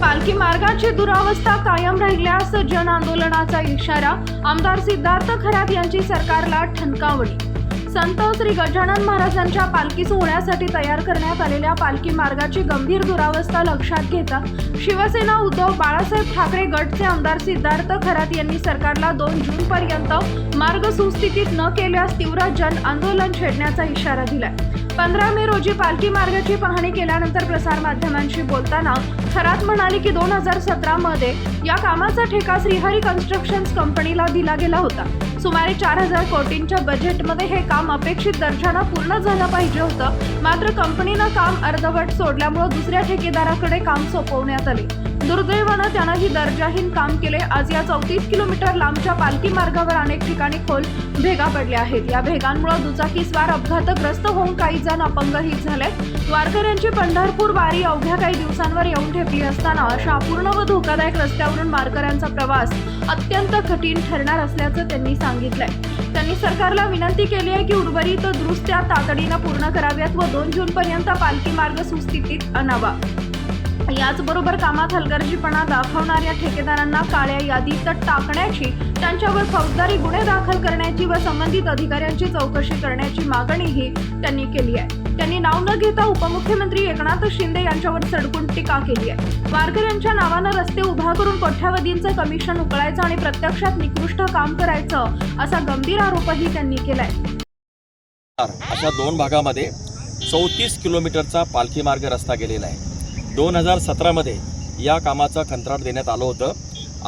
पालखी मार्गाची दुरावस्था कायम राहिल्यास जन आंदोलनाचा इशारा आमदार सिद्धार्थ खरात यांची सरकारला ठणकावली संत श्री गजानन महाराजांच्या पालखी सोहळ्यासाठी तयार करण्यात आलेल्या पालखी मार्गाची गंभीर दुरावस्था लक्षात घेता शिवसेना उद्धव बाळासाहेब ठाकरे गटचे आमदार सिद्धार्थ खरात यांनी सरकारला दोन जून पर्यंत मार्ग सुस्थितीत न केल्यास तीव्र जन आंदोलन छेडण्याचा इशारा दिलाय. पंधरा मे रोजी पालखी मार्गाची पाहणी केल्यानंतर प्रसारमाध्यमांशी बोलताना खरात म्हणाले की दोन हजार सतरा मध्ये या कामाचा ठेका श्रीहरी कन्स्ट्रक्शन्स कंपनीला दिला गेला होता. सुमारे चार हजार कोटींच्या बजेटमध्ये हे काम अपेक्षित दर्जानं पूर्ण झालं पाहिजे होतं. मात्र कंपनीनं काम अर्धवट सोडल्यामुळे दुसऱ्या ठेकेदाराकडे काम सोपवण्यात आले. दुर्दैवानं त्यानं ही दर्जाहीन काम केले. आज या चौतीस किलोमीटर लांबच्या पालखी मार्गावर अनेक ठिकाणी खोल भेगा पडल्या आहेत. या भेगांमुळे दुचाकीस्वार अपघातग्रस्त होऊन काही जण अपंगही झाले वारकऱ्यांची पंढरपूर वारी अवघ्या काही दिवसांवर येऊन ठेपली असताना अशा अपूर्ण व धोकादायक रस्त्यावरून वारकऱ्यांचा प्रवास अत्यंत कठीण ठरणार असल्याचं त्यांनी सांगितलंय. त्यांनी सरकारला विनंती केली आहे की उर्वरित दुरुस्त्या तातडीनं पूर्ण कराव्यात व दोन जून पर्यंत पालखी मार्ग सुस्थितीत आणावा. याचबरोबर कामात हलगर्जीपणा दाखवणाऱ्या ठेकेदारांना काळ्या यादीत टाकण्याची त्यांच्यावर फौजदारी गुन्हे दाखल करण्याची व संबंधित अधिकाऱ्यांची चौकशी करण्याची मागणीही त्यांनी केली आहे. त्यांनी नाव न घेता उपमुख्यमंत्री एकनाथ शिंदे यांच्यावर सडकून टीका केली आहे. वारकऱ्यांच्या नावानं रस्ते उभा करून कोठ्यावधींचं कमिशन उकळायचं आणि प्रत्यक्षात निकृष्ट काम करायचं असा गंभीर आरोपही त्यांनी केलाय. अशा दोन भागामध्ये चौतीस किलोमीटरचा पालखी मार्ग रस्ता गेलेला आहे. दोन हजार सतरामध्ये या कामाचं कंत्राट देण्यात आलं होतं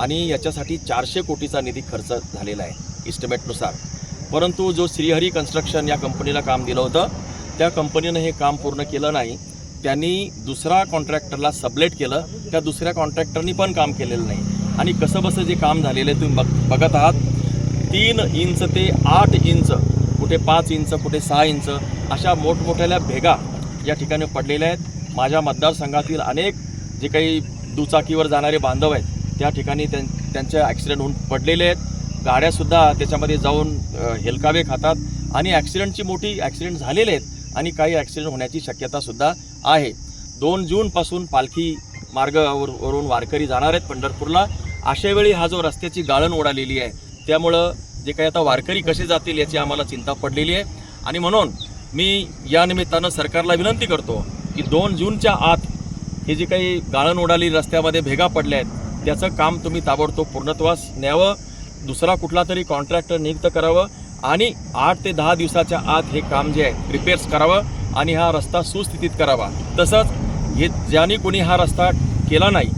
आणि याच्यासाठी चारशे कोटीचा निधी खर्च झालेला आहे इस्टिमेटनुसार परंतु जो श्रीहरी कन्स्ट्रक्शन या कंपनीला काम दिलं होतं त्या कंपनीनं हे काम पूर्ण केलं नाही. त्यांनी दुसरा कॉन्ट्रॅक्टरला सबलेट केलं. त्या दुसऱ्या कॉन्ट्रॅक्टरनी पण काम केलेलं नाही. आणि कसं बसं जे काम झालेलं आहे तुम्ही बघ बघत आहात तीन इंच ते आठ इंच कुठे पाच इंच कुठे सहा इंच अशा मोठमोठ्याल्या भेगा या ठिकाणी पडलेल्या आहेत. माझ्या मतदारसंघातील अनेक जे काही दुचाकीवर जाणारे बांधव आहेत त्या ठिकाणी त्यां त्यांचे ॲक्सिडेंट होऊन पडलेले आहेत. गाड्यासुद्धा त्याच्यामध्ये जाऊन हेलकावे खातात आणि ॲक्सिडेंटची मोठी ॲक्सिडेंट झालेले आहेत आणि काही ॲक्सिडेंट होण्याची शक्यतासुद्धा आहे. दोन जूनपासून पालखी मार्गावर वरून वारकरी जाणार आहेत पंढरपूरला. अशावेळी हा जो रस्त्याची गाळण उडालेली आहे त्यामुळं जे काही आता वारकरी कसे जातील याची आम्हाला चिंता पडलेली आहे. आणि म्हणून मी या निमित्तानं सरकारला विनंती करतो की दोन जूनच्या आत हे जे काही गाळण उडाली रस्त्यामध्ये भेगा पडल्या आहेत त्याचं काम तुम्ही ताबडतोब पूर्णत्वास न्यावं. दुसरा कुठला तरी कॉन्ट्रॅक्टर नियुक्त करावं आणि आठ ते दहा दिवसाच्या आत हे काम जे आहे रिपेअर्स करावं आणि हा रस्ता सुस्थितीत करावा. तसंच हे ज्यांनी कोणी हा रस्ता केला नाही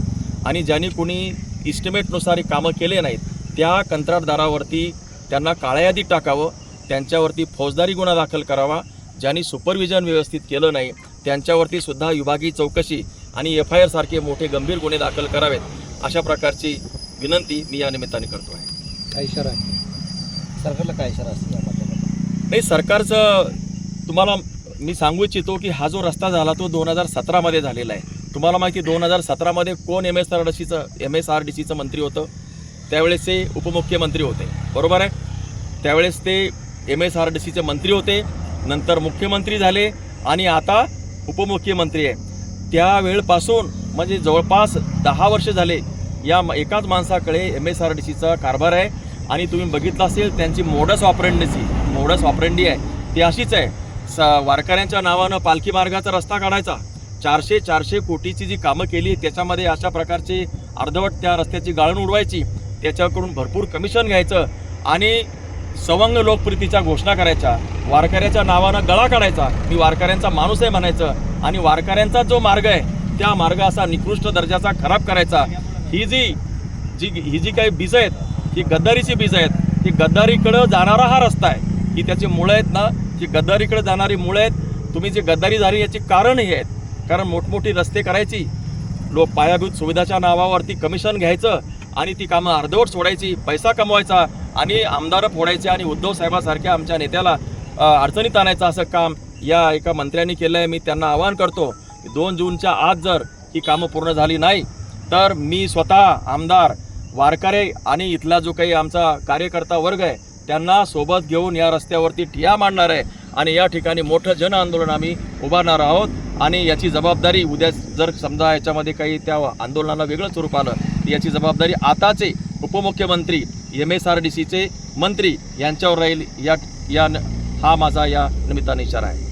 आणि ज्यांनी कोणी इस्टिमेटनुसार हे कामं केले नाहीत त्या कंत्राटदारावरती त्यांना काळ्या यादीत टाकावं त्यांच्यावरती फौजदारी गुन्हा दाखल करावा ज्यांनी सुपरविजन व्यवस्थित केलं नाही त्यांच्यावरती सुद्धा विभागीय चौकशी आणि एफ आय आर सारखे मोठे गंभीर गुन्हे दाखल करावेत अशा प्रकारची विनंती मी या निमित्ताने करतो आहे काय इशारा सरकारला काय इशारा असतो नाही सरकारचं तुम्हाला मी सांगू इच्छितो की हा जो रस्ता झाला तो दोन हजार सतरामध्ये झालेला आहे. तुम्हाला माहिती दोन हजार सतरामध्ये कोण एम एस आर डी सीचं एम एस आर डी सीचं मंत्री होतं? त्यावेळेस ते उपमुख्यमंत्री होते. बरोबर आहे? त्यावेळेस ते एम एस आर डी सीचे मंत्री होते नंतर मुख्यमंत्री झाले आणि आता उपमुख्यमंत्री आहे. त्यावेळपासून म्हणजे जवळपास दहा वर्ष झाले या म- एकाच माणसाकडे एम एस आर डी सीचा कारभार आहे. आणि तुम्ही बघितलं असेल त्यांची मोडस ऑपरेंडीची मोडस ऑपरेंडी आहे. ती अशीच आहे. स वारकऱ्यांच्या नावानं पालखी मार्गाचा रस्ता काढायचा. चारशे चारशे कोटीची जी कामं केली त्याच्यामध्ये अशा प्रकारची अर्धवट त्या रस्त्याची गाळण उडवायची. त्याच्याकडून भरपूर कमिशन घ्यायचं. आणि सवंग लोकप्रीतीच्या घोषणा करायच्या वारकऱ्याच्या नावानं गळा काढायचा मी वारकऱ्यांचा माणूस आहे म्हणायचं आणि वारकऱ्यांचा जो मार्ग आहे त्या मार्ग असा निकृष्ट दर्जाचा खराब करायचा. ही जी जी ही जी काही बीज आहेत ही गद्दारीची बीज आहेत ही गद्दारीकडं जाणारा हा रस्ता आहे. ही त्याची मुळं आहेत ना जी गद्दारीकडे जाणारी मुळं आहेत तुम्ही जी गद्दारी झाली याची कारण हे आहेत. कारण मोठमोठी रस्ते करायची लोक पायाभूत सुविधाच्या नावावरती कमिशन घ्यायचं आणि ती कामं अर्धवट सोडायची पैसा कमवायचा आणि आमदारं फोडायचे आणि उद्धव साहेबासारख्या आमच्या नेत्याला अडचणीत आणायचं असं काम या एका मंत्र्यांनी केलं आहे मी त्यांना आवाहन करतो दोन जूनच्या आत जर ही कामं पूर्ण झाली नाही तर मी स्वतः आमदार वारकरे आणि इथला जो काही आमचा कार्यकर्ता वर्ग आहे त्यांना सोबत घेऊन या रस्त्यावरती ठिया मांडणार आहे. आणि या ठिकाणी मोठं जन आंदोलन आम्ही उभारणार आहोत. आणि याची जबाबदारी उद्या जर समजा याच्यामध्ये काही त्या आंदोलनाला वेगळं स्वरूप आलं याची जबाबदारी आताचे उपमुख्यमंत्री एम एस आर डी सीचे मंत्री यांच्यावर राहील या या हा माझा या निमित्ताने इशारा आहे.